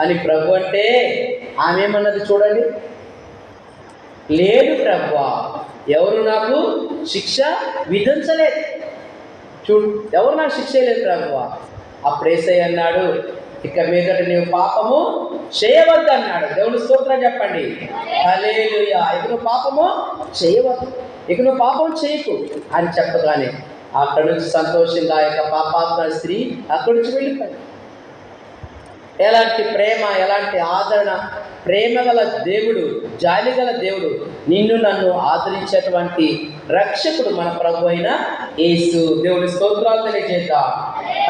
అని ప్రభు అంటే ఆమె ఏమన్నది చూడండి. లేదు ప్రభు ఎవరు నాకు శిక్ష విధించలేదు. చూడు ఎవరు నాకు శిక్ష లేదు ప్రభు? అప్పుడు ఏసయ్య అన్నాడు ఇక మీదట నీవు పాపము చేయవద్దు అన్నాడు. దేవుని స్తోత్రం చెప్పండి. హల్లెలూయా. ఇక నువ్వు పాపము చేయవద్దు. ఇక నువ్వు పాపం చేయకు అని చెప్పగానే అక్కడి నుంచి సంతోషంగా ఆ యొక్క పాపాత్మ స్త్రీ అక్కడి నుంచి వెళ్ళిపోయింది. ఎలాంటి ప్రేమ ఎలాంటి ఆదరణ ప్రేమ గల దేవుడు జాలి గల దేవుడు నిన్ను నన్ను ఆదరించేటువంటి రక్షకుడు మన ప్రభు అయిన యేసు. దేవుడి స్తోత్రాలు తెలియజేద్దాం.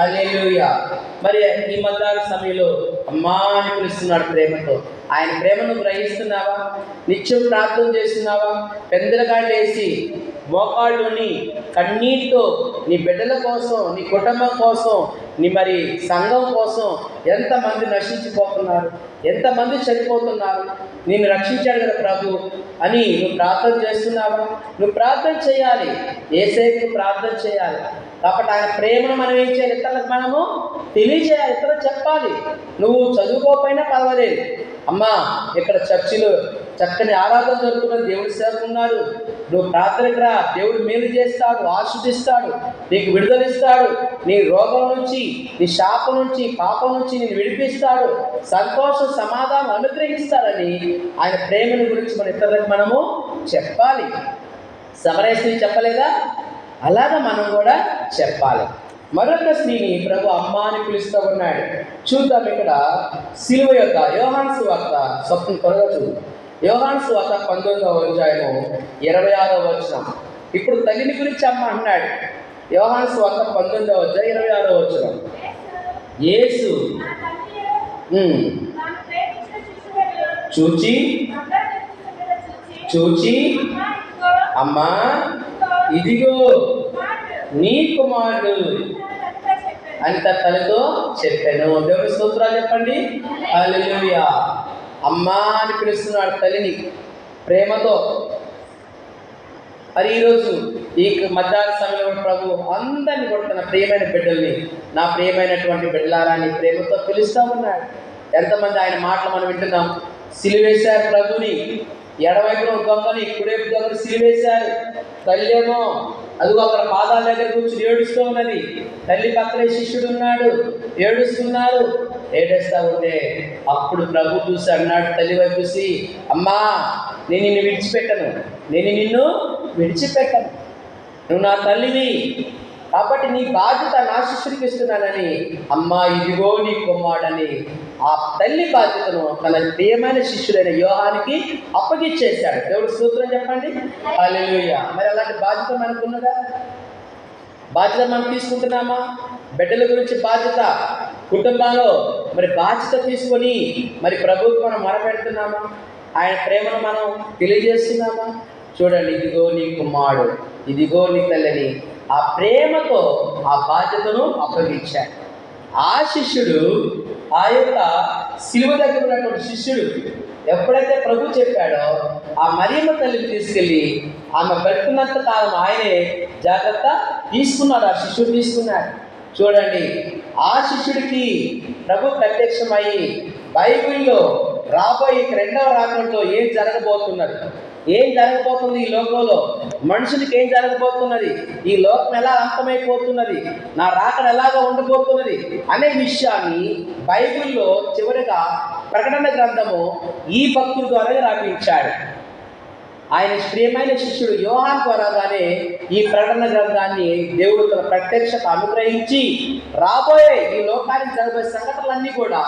హల్లెలూయా. మరి ఈ మధ్యాహ్న సమయంలో అమ్మా అని పిలుస్తున్నాడు ప్రేమతో. ఆయన ప్రేమను గ్రహిస్తున్నావా? నిత్యం ప్రార్థన చేస్తున్నావా? పెందలగాళ్ళు వేసి మోకాళ్ళుని కన్నీటితో నీ బిడ్డల కోసం నీ కుటుంబం కోసం నీ మరి సంఘం కోసం ఎంతమంది నశించిపోతున్నారు? ఎంతమంది చనిపోతున్నారు? నేను రక్షించాడు కదా ప్రభు అని నువ్వు ప్రార్థన చేస్తున్నావా? నువ్వు ప్రార్థన చేయాలి. ఏసేపు ప్రార్థన చేయాలి. కాబట్టి ఆయన ప్రేమను మనం ఏం చేయాలి? ఇతరులకు మనము తెలియజేయాలి. ఇతరులకు చెప్పాలి. నువ్వు చదువుకోకపోయినా పర్వాలేదు. అమ్మా ఇక్కడ చర్చిలో చక్కని ఆరాధన జరుపుకున్న దేవుడి చేస్తున్నారు నువ్వు ప్రార్థనకు రా దేవుడు మేలు చేస్తాడు ఆశీర్దిస్తాడు నీకు విడుదలిస్తాడు. నీ రోగం నుంచి నీ శాపం నుంచి పాపం నుంచి నేను విడిపిస్తాడు. సంతోషం సమాధానం అనుగ్రహిస్తాడని ఆయన ప్రేమను గురించి మన ఇతరులకు మనము చెప్పాలి. సమరేశ్వరి చెప్పలేదా? అలాగా మనం కూడా చెప్పాలి. మరొక స్త్రీని ప్రభు అమ్మ అని పిలుస్తూ ఉన్నాడు. చూద్దాం ఇక్కడ సిలువ యొక్క యోహాన్ సువార్త స్వప్నం త్వరగా చూడు యోహాన్ సువార్త పంతొమ్మిదవ అధ్యాయము ఇరవై ఆరో వచనం. ఇప్పుడు తల్లిని గురించి అమ్మ అన్నాడు. యోహాన్ సువార్త పంతొమ్మిదవ అధ్యాయం ఇరవై ఆరో వచనం. యేసు చూచి చూచి అమ్మా ఇదిగో నీ కుమారుడు అని తనతో చెప్పాను. దేవుని స్తోత్రాలు చెప్పండి. హల్లెలూయా. అమ్మా అని పిలుస్తున్నాడు తల్లిని ప్రేమతో. మరి ఈరోజు ఈ మధ్యాహ్న సమయంలో ప్రభు అందరిని కూడా తన ప్రియమైన బిడ్డల్ని నా ప్రియమైనటువంటి బిడ్డలారాన్ని ప్రేమతో పిలుస్తూ ఉన్నాడు. ఎంతమంది ఆయన మాటలు మనం వింటున్నాం. సిలివేశారు ప్రభుని. ఎడవైపున ఒక దొంగని కుడేపు దొంగని సిలివేశారు. తల్లేమో అదిగో అక్కడ పాదాల దగ్గర కూర్చుని ఏడుస్తూ ఉన్నది. తల్లి పక్కనే శిష్యుడు ఉన్నాడు. ఏడుస్తున్నారు. ఏడేస్తా ఉంటే అప్పుడు ప్రభు చూసి అన్నాడు తల్లి వైపు చూసి అమ్మా నేను నిన్ను విడిచిపెట్టను. నేను నిన్ను విడిచిపెట్టను. నువ్వు నా తల్లివి. కాబట్టి నీ బాధ్యత నా శిష్యుడికి ఇస్తున్నానని అమ్మా ఇదిగో నీ కుమ్మాడని ఆ తల్లి బాధ్యతను తన ప్రియమైన శిష్యుడైన యోహానికి అప్పగిచ్చేశాడు. దేవుడు సూత్రం చెప్పండి? హల్లెలూయా. మరి అలాంటి బాధ్యత మనకున్నదా? బాధ్యత మనం తీసుకుంటున్నామా? బిడ్డల గురించి బాధ్యత కుటుంబంలో మరి బాధ్యత తీసుకొని మరి ప్రభువుకి మనం మొరపెడుతున్నామా? ఆయన ప్రేమను మనం తెలియజేస్తున్నామా? చూడండి ఇదిగో నీ కుమారుడు ఇదిగో నీ తల్లిని ఆ ప్రేమతో ఆ బాధ్యతను అప్పగించాడు. ఆ శిష్యుడు ఆ యొక్క శిలువ దగ్గర ఉన్నటువంటి శిష్యుడు ఎప్పుడైతే ప్రభు చెప్పాడో ఆ మరియమ్మ తల్లిని తీసుకెళ్ళి ఆమె పెట్టుకున్నంత కాలం ఆయనే జాగ్రత్త తీసుకున్నాడు ఆ శిష్యుడు తీసుకున్నాడు. చూడండి ఆ శిష్యుడికి ప్రభు ప్రత్యక్షమయ్యి బైబిల్లో రాబోయే రెండవ రాకడంలో ఏం జరగబోతున్నది? ఏం జరగబోతుంది ఈ లోకంలో? మనుషులకి ఏం జరగబోతున్నది? ఈ లోకం ఎలా అంతమైపోతున్నది? నా రాకడ ఎలాగా ఉండబోతున్నది అనే విషయాన్ని బైబిల్లో చివరిగా ప్రకటన గ్రంథము ఈ భక్తుల ద్వారా రాపించాడు. ఆయన ప్రియమైన శిష్యుడు యోహాన్ ద్వారాగానే ఈ ప్రకటన గ్రంథాన్ని దేవుడు తన ప్రత్యక్షత అనుగ్రహించి రాబోయే ఈ లోకానికి జరగబోయే సంఘటనలన్నీ కూడా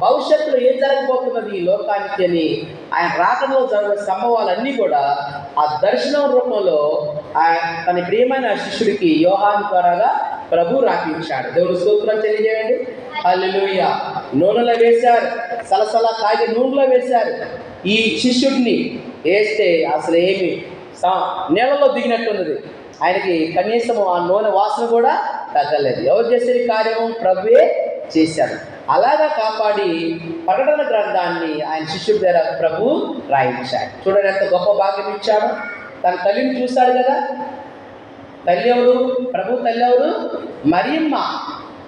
భవిష్యత్తులో ఏం జరగబోతున్నది ఈ లోకానికి అని ఆయన రాకడలో జరగబోయే సంభవాలన్నీ కూడా ఆ దర్శనం రూపంలో ఆయన తన ప్రియమైన శిష్యుడికి యోహాన్ ద్వారాగా ప్రభు రాపించాడు. దేవుడు స్తోత్రం తెలియజేయండి. అల్లుయ నూనెలో వేశారు. సలసల కాగి నూనెలో వేశారు. ఈ శిష్యుడిని వేస్తే అసలు ఏమి? సా- నీళ్ళలో దిగినట్టున్నది ఆయనకి కనీసం ఆ నూనె వాసన కూడా తగ్గలేదు. ఎవరు చేసే కార్యము? ప్రభువే చేశారు అలాగా కాపాడి ప్రకటన గ్రంథాన్ని ఆయన శిష్యుడి దగ్గర ప్రభు రాయించాడు. చూడండి ఎంత గొప్ప భాగ్యం ఇచ్చాడు. తన తల్లిని చూశాడు కదా. తల్లి ఎవరు? ప్రభు తల్లి ఎవరు? మరియమ్మ.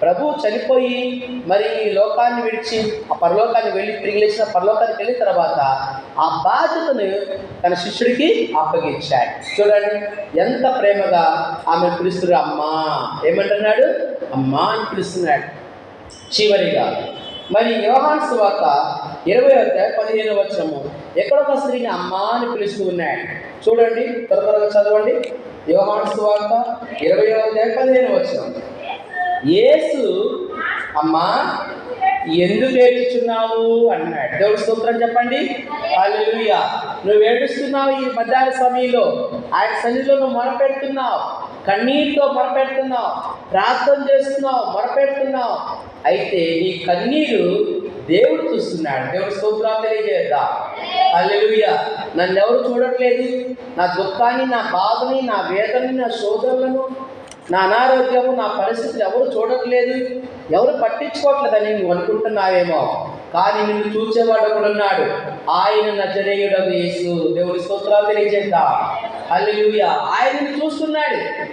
ప్రభు చనిపోయి మరి ఈ లోకాన్ని విడిచి ఆ పరలోకాన్ని వెళ్ళి తిరిగి లేచిన పరలోకానికి వెళ్ళిన తర్వాత ఆ బాధ్యతను తన శిష్యుడికి అప్పగించాడు. చూడండి ఎంత ప్రేమగా ఆమె పిలుస్తున్నారు. అమ్మా ఏమంటున్నాడు? అమ్మా అని పిలుస్తున్నాడు. చివరిగా మరి వ్యవహార సువార్త ఇరవై అధ్యాయ పదిహేను వచనము ఎక్కడొక స్త్రీని అమ్మా అని పిలుస్తూ ఉన్నాడు. చూడండి త్వర త్వరగా చదవండి. యోహాన్ సువార్త ఇరవై అధ్యాయ పదిహేను వచనం యేసు అమ్మా ఎందుకు ఏడుచున్నావు అన్నాడు. దేవుడు సూత్రం చెప్పండి. అల్లుయా నువ్వు ఏడుస్తున్నావు ఈ మధ్యాహ్న సమయంలో. ఆయన సన్నిధిలో నువ్వు మొరపెడుతున్నావు. కన్నీటితో మొరపెడుతున్నావు. ప్రార్థన చేస్తున్నావు. మొరపెడుతున్నావు. అయితే నీ కన్నీరు దేవుడు చూస్తున్నాడు. దేవుడు స్తోత్రాలు తెలియజేద్దా హల్లెలూయా. నన్ను ఎవరు చూడట్లేదు? నా దుఃఖాన్ని నా బాధని నా వేదనని నా శోధనలను నా అనారోగ్యము నా పరిస్థితులు ఎవరు చూడట్లేదు. ఎవరు పట్టించుకోవట్లేదని నువ్వు అనుకుంటున్నావేమో. కానీ నిన్ను చూసేవాడు ఒకడు ఉన్నాడు. ఆయన నజరేయుడకు యేసు. దేవుడి స్తోత్రాలు తెలియజేద్దా. అల్లుయ ఆయన చూస్తున్నాడు.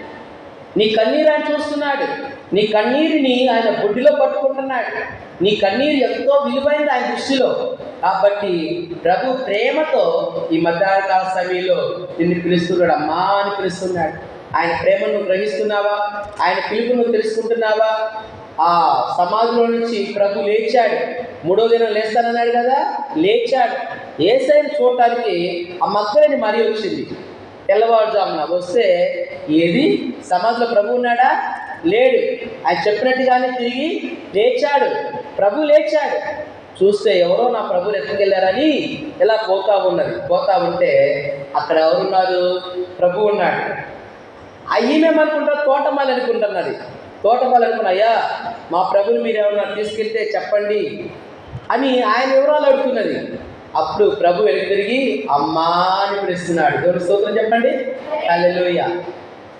నీ కన్నీరు ఆయన చూస్తున్నాడు. నీ కన్నీరుని ఆయన బొడ్డిలో పట్టుకుంటున్నాడు. నీ కన్నీరు ఎంతో విలువైంది ఆయన దృష్టిలో. కాబట్టి ప్రభు ప్రేమతో ఈ మధ్యాహ్నకాల సమయంలో నిన్ను పిలుస్తున్నాడు. అమ్మా అని పిలుస్తున్నాడు. ఆయన ప్రేమను గ్రహిస్తున్నావా? ఆయన పిలుపును తెలుసుకుంటున్నావా? ఆ సమాధిలో నుంచి ప్రభు లేచాడు. మూడో దినం లేస్తానన్నాడు కదా? లేచాడు. ఏసైని చూడటానికి ఆ మక్కలని మరీ వచ్చింది. తెల్లవారుజామున వస్తే ఏది? సమాధిలో ప్రభు ఉన్నాడా? లేడు. ఆయన చెప్పినట్టుగానే తిరిగి లేచాడు. ప్రభు లేచాడు. చూస్తే ఎవరో నా ప్రభుని ఎత్తుకెళ్ళారని ఇలా పోతా ఉన్నది. పోతా ఉంటే అక్కడ ఎవరున్నారు? ప్రభు ఉన్నాడు. అయ్యేమేమనుకుంటారు తోటమాలి అనుకుంటున్నది తోటమాలి అనుకున్న అయ్యా మా ప్రభుని మీరు ఎవరన్నా తీసుకెళ్తే చెప్పండి అని ఆయన వివరాలు అడుగుతున్నది. అప్పుడు ప్రభు వెనక్కి తిరిగి అమ్మా అని పిలుస్తున్నాడు. దేవుని స్తోత్రం చెప్పండి. హల్లెలూయా.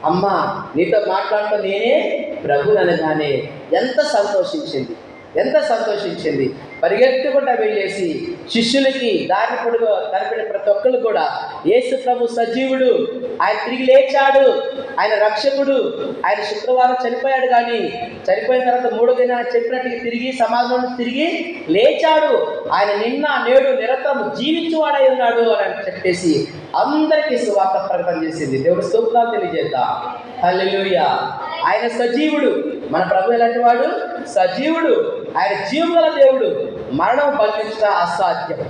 అమ్మా నీతో మాట్లాడుతూ నేనే. ప్రభు అనగానే ఎంత సంతోషించింది. ఎంత సంతోషించింది. పరిగెత్తుకుంటా వెళ్ళేసి శిష్యులకి దారి పొడుగు కనిపిన ప్రతి ఒక్కరు కూడా యేసు ప్రభు సజీవుడు ఆయన తిరిగి లేచాడు ఆయన రక్షకుడు ఆయన శుక్రవారం చనిపోయాడు కానీ చనిపోయిన తర్వాత మూడో దిన చెప్పినట్టుగా తిరిగి సమాజంలో తిరిగి లేచాడు. ఆయన నిన్న నేడు నిరంతరం జీవించువాడై ఉన్నాడు అని చెప్పేసి అందరికీ సువార్త ప్రకటన చేసింది. దేవుడు స్తోత్రాలు తెలియజేద్దాం. హల్లెలూయా. ఆయన సజీవుడు. మన ప్రభు ఎలాంటి వాడు? సజీవుడు. ఆయన జీవుల దేవుడు. మరణం బంధించుట అసాధ్యం.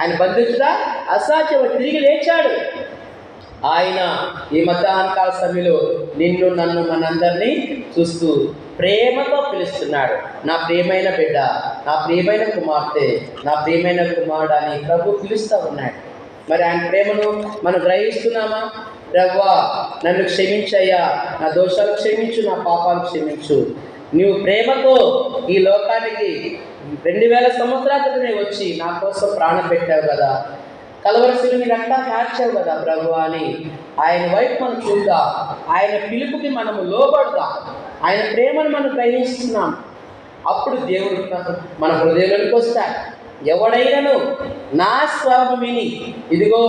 ఆయన బంధించుట అసాధ్యం తిరిగి లేచాడు. ఆయన ఈ మధ్యాహ్నకాల సమయంలో నిన్ను నన్ను మనందరినీ చూస్తూ ప్రేమతో పిలుస్తున్నాడు. నా ప్రియమైన బిడ్డ నా ప్రియమైన కుమార్తె నా ప్రియమైన కుమారుడు అని ప్రభు పిలుస్తూ ఉన్నాడు. మరి ఆయన ప్రేమను మనం గ్రహిస్తున్నామా? రవ్వా నన్ను క్షమించయ్యా నా దోషాలు క్షమించు నా పాపాలు క్షమించు. నీవు ప్రేమతో ఈ లోకానికి రెండు వేల సంవత్సరాల క్రితమే వచ్చి నా కోసం ప్రాణం పెట్టావు కదా. కలవరశిలుని రక్తం కార్చావు కదా ప్రభు అని ఆయన వైపు మనం చూద్దాం. ఆయన పిలుపుకి మనము లోబడదాం ఆయన ప్రేమను మనం గ్రహిస్తున్నాం. అప్పుడు దేవుడు మన హృదయంలోకి వస్తాడు. ఎవడైనను నా స్వరము విని ఇదిగో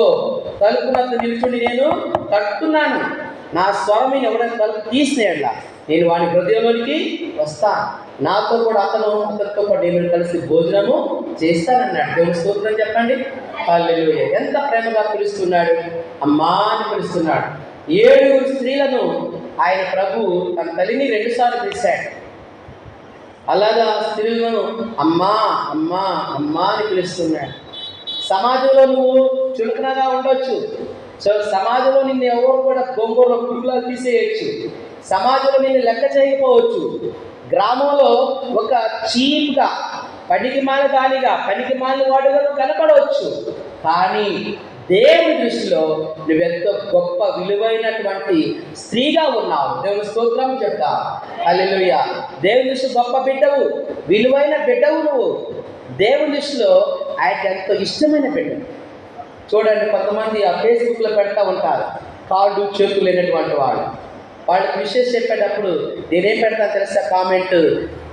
తలుపునంత నిల్చుని నేను తట్టున్నాను నా స్వరమిని ఎవడైనా తలుపు తీసినేళ్ళ నేను వాని హృదయంలోనికి వస్తాను నాతో కూడా అతను అతనితో కూడా నేను కలిసి భోజనము చేస్తానన్నాడు. దేవుడు స్తోత్రం చెప్పండి. వాళ్ళు ఎంత ప్రేమగా పిలుస్తున్నాడు. అమ్మా అని పిలుస్తున్నాడు. ఏడుగురు స్త్రీలను ఆయన ప్రభు తన తల్లిని రెండుసార్లు పిలిచాడు. అలాగా స్త్రీలను అమ్మా అమ్మా అమ్మా అని పిలుస్తున్నాడు. సమాజంలో నువ్వు చులకనగా ఉండొచ్చు. సో సమాజంలో నిన్ను ఎవరు కూడా గొంగూర పురుగులా తీసేయచ్చు. సమాజంలో నేను లెక్క చేయకపోవచ్చు. గ్రామంలో ఒక చీప్గా పనికి మాల దానిగా పనికిమాలిన వాడుగా కనపడవచ్చు. కానీ దేవుని దృష్టిలో నువ్వెంతో గొప్ప విలువైనటువంటి స్త్రీగా ఉన్నావు. దేవుని స్తోత్రం చెప్తా. అల్లెలుయ్య దేవుని దృష్టి గొప్ప బిడ్డవు విలువైన బిడ్డవు నువ్వు. దేవుని దృష్టిలో ఆయనకి ఎంతో ఇష్టమైన బిడ్డవు చూడండి కొంతమంది ఆ ఫేస్బుక్లో పెడతా ఉంటారు. కాళ్ళు చేతులు లేనటువంటి వాడు. వాళ్ళకి విషయం చెప్పేటప్పుడు నేనేం పెడతా తెలుసా కామెంట్?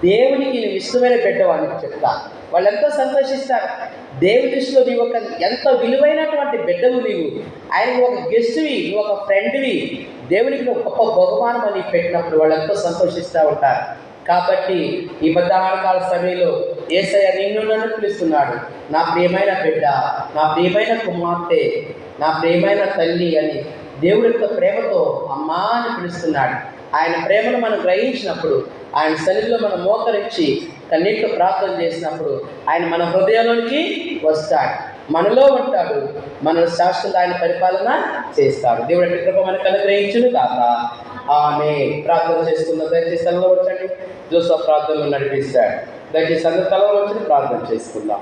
దేవునికి నేను ఇష్టమైన బిడ్డవాడిని చెప్తా. వాళ్ళు ఎంతో సంతోషిస్తారు. దేవుని దృష్టిలో నీవు ఒక ఎంత విలువైనటువంటి బిడ్డవు నీవు. ఆయనకు ఒక గెస్ట్వి నువ్వు ఒక ఫ్రెండ్వి. దేవునికి నువ్వు గొప్ప బహుమానం అని పెట్టినప్పుడు వాళ్ళు ఎంతో సంతోషిస్తూ ఉంటారు. కాబట్టి ఈ మధ్యాహ్నకాల సమయంలో ఏసయ్య నిన్ను నన్ను పిలుస్తున్నాడు. నా ప్రియమైన బిడ్డ నా ప్రియమైన కుమార్తె నా ప్రియమైన తల్లి అని దేవుడి యొక్క ప్రేమతో అమ్మా అని పిలుస్తున్నాడు. ఆయన ప్రేమను మనం గ్రహించినప్పుడు ఆయన సన్నిధిలో మనం మోకరించి కన్నీటితో ప్రార్థన చేసినప్పుడు ఆయన మన హృదయంలోనికి వస్తాడు. మనలో ఉంటాడు. మన శాశ్వత ఆయన పరిపాలన చేస్తాడు. దేవుడి కృప మనకు అనుగ్రహించును కాక ఆమె ప్రార్థన చేస్తున్న దయచేసి తలలో వచ్చండి జోసఫ్ ప్రార్థనలు నడిపిస్తాడు. దయచేసి అందరి తలలో వచ్చి ప్రార్థన చేసుకుందాం.